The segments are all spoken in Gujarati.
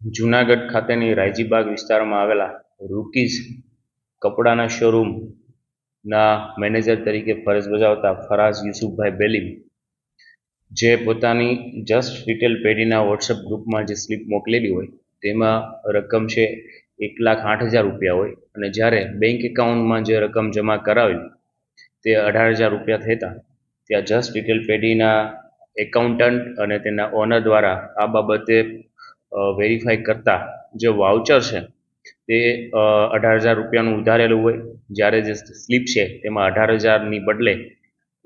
જૂનાગઢ ખાતેની રાયજીબાગ વિસ્તારમાં આવેલા રૂકીઝ કપડાના શોરૂમના મેનેજર તરીકે ફરજ બજાવતા ફરાઝ યુસુફભાઈ બેલીમ, જે પોતાની જસ્ટ રિટેલ પેઢીના વોટ્સઅપ ગ્રુપમાં જે સ્લીપ મોકલેલી હોય, તેમાં રકમ છે એક લાખ આઠ હજાર રૂપિયા હોય. અને જ્યારે બેંક એકાઉન્ટમાં જે રકમ જમા કરાવેલી, તે અઢાર હજાર રૂપિયા થતા, ત્યાં જસ્ટ રિટેલ પેઢીના એકાઉન્ટન્ટ અને તેના ઓનર દ્વારા આ બાબતે વેરીફાઈ કરતા જે વાઉચર છે, તે અઢાર હજાર રૂપિયાનું ઉધારેલું હોય. જ્યારે જે સ્લીપ છે, તેમાં અઢાર હજારની બદલે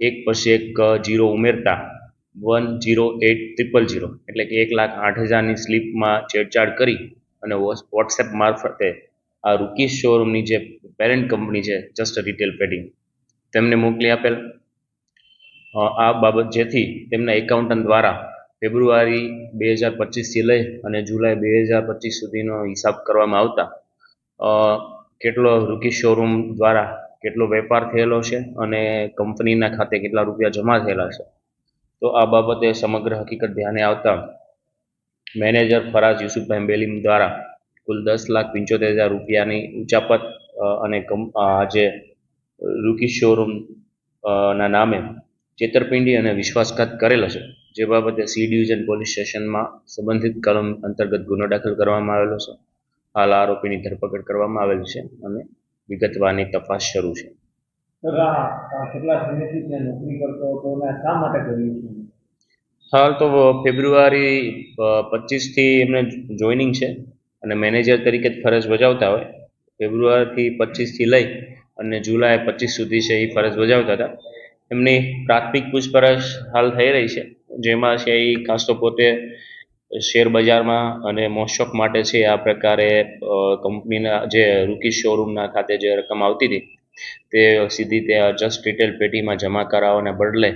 એક પછી એક જીરો ઉમેરતા one zero eight triple zero એટલે કે એક લાખ આઠ હજારની સ્લીપમાં છેડછાડ કરી અને વોટ્સએપ મારફતે આ રૂકી શોરૂમની જે પેરેન્ટ કંપની છે જસ્ટ રિટેલ પેડિંગ તેમને મોકલી આપેલ. આ બાબત જેથી તેમના એકાઉન્ટન્ટ દ્વારા ફેબ્રુઆરી બે હજાર પચીસથી લઈ અને જુલાઈ બે હજાર પચીસ સુધીનો હિસાબ કરવામાં આવતા કેટલો રૂકી શોરૂમ દ્વારા કેટલો વેપાર થયેલો છે અને કંપનીના ખાતે કેટલા રૂપિયા જમા થયેલા છે. તો આ બાબતે સમગ્ર હકીકત ધ્યાને આવતા મેનેજર ફરાજ યુસુફભાઈ બેલીમ દ્વારા કુલ દસ લાખ પંચોતેર હજાર રૂપિયાની ઉચાપત અને જે રૂકી શોરૂમ ના નામે છેતરપિંડી અને વિશ્વાસઘાત કરેલો છે. જે બાબતે સી ડિવિઝન પોલીસ સ્ટેશનમાં સંબંધિત કલમ અંતર્ગત ગુનો દાખલ કરવામાં આવેલો છે. હાલ આરોપીની ધરપકડ કરવામાં આવેલ છે અને વિગતવારની તપાસ શરૂ છે. હાલ તો ફેબ્રુઆરી પચીસથી એમને જોઈનિંગ છે અને મેનેજર તરીકે જ ફરજ બજાવતા હોય. ફેબ્રુઆરીથી પચીસથી લઈ અને જુલાઈ પચીસ સુધી છે એ ફરજ બજાવતા હતા. એમની પ્રાથમિક પૂછપરછ હાલ થઈ રહી છે. જેમાં છે એ ખાસ તો પોતે શેર બજારમાં અને મોસ્ટોક માટે છે આ પ્રકારે કંપનીના જે રૂકી શોરૂમના ખાતે જે રકમ આવતી હતી, તે સીધી તે જસ્ટ રિટેલ પેટીમાં જમા કરાવવાને બદલે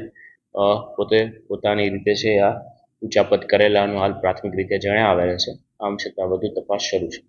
પોતે પોતાની રીતે છે આ ઉચાપત કરેલાનું હાલ પ્રાથમિક રીતે જણાવેલ છે. આમ છતાં વધુ તપાસ શરૂ છે.